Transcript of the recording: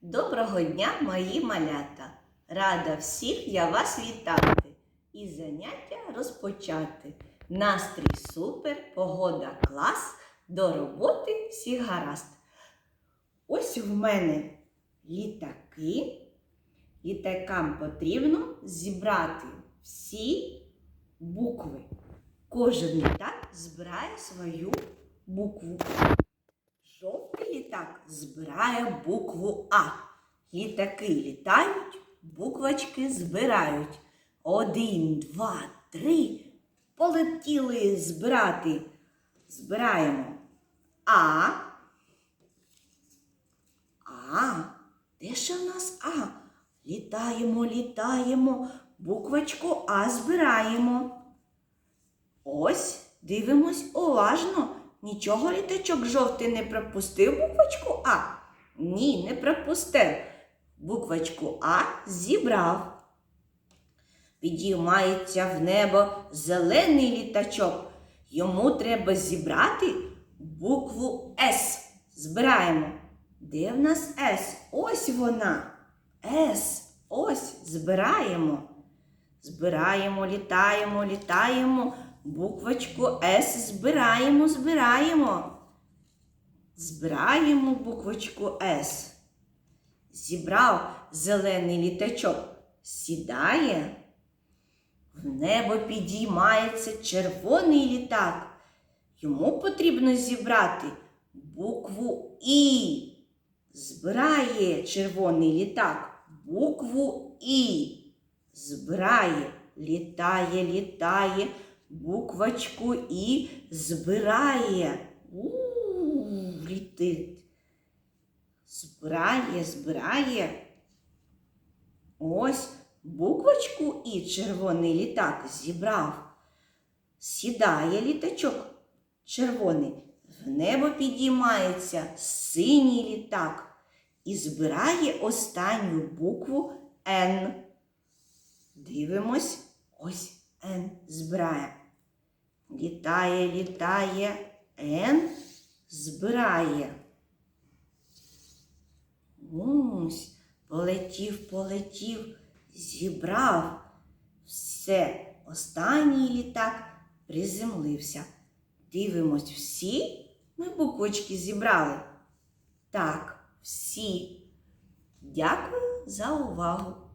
Доброго дня, мої малята! Рада всіх я вас вітати і заняття розпочати. Настрій супер, погода клас, до роботи всі гаразд. Ось в мене літаки. Літакам потрібно зібрати всі букви. Кожен літак збирає свою букву. Літак збирає букву А. Літаки літають, буквочки збирають. Один, два, три. Полетіли збирати. Збираємо А. А. Де ж у нас А? Літаємо, літаємо, буквочку А збираємо. Ось, дивимось уважно. Нічого літачок жовтий не пропустив буквочку А? Ні, не пропустив. Буквочку А зібрав. Підіймається в небо зелений літачок. Йому треба зібрати букву С. Збираємо. Де в нас С? Ось вона. С. Ось збираємо. Збираємо, літаємо, літаємо. Буквочку С збираємо, збираємо. Збираємо буквочку С. Зібрав зелений літачок. Сідає. В небо підіймається червоний літак. Йому потрібно зібрати букву І. Збирає червоний літак букву І. Збирає, літає, літає буквочку І збирає. У-у-у, літить. Збирає, збирає. Ось буквочку І червоний літак зібрав. Сідає літачок червоний. В небо підіймається синій літак і збирає останню букву Н. Дивимось, ось Н збирає. Літає, літає, Н збирає. Ось, полетів, полетів, зібрав. Все, останній літак приземлився. Дивимось, всі ми буквочки зібрали. Так, всі. Дякую за увагу.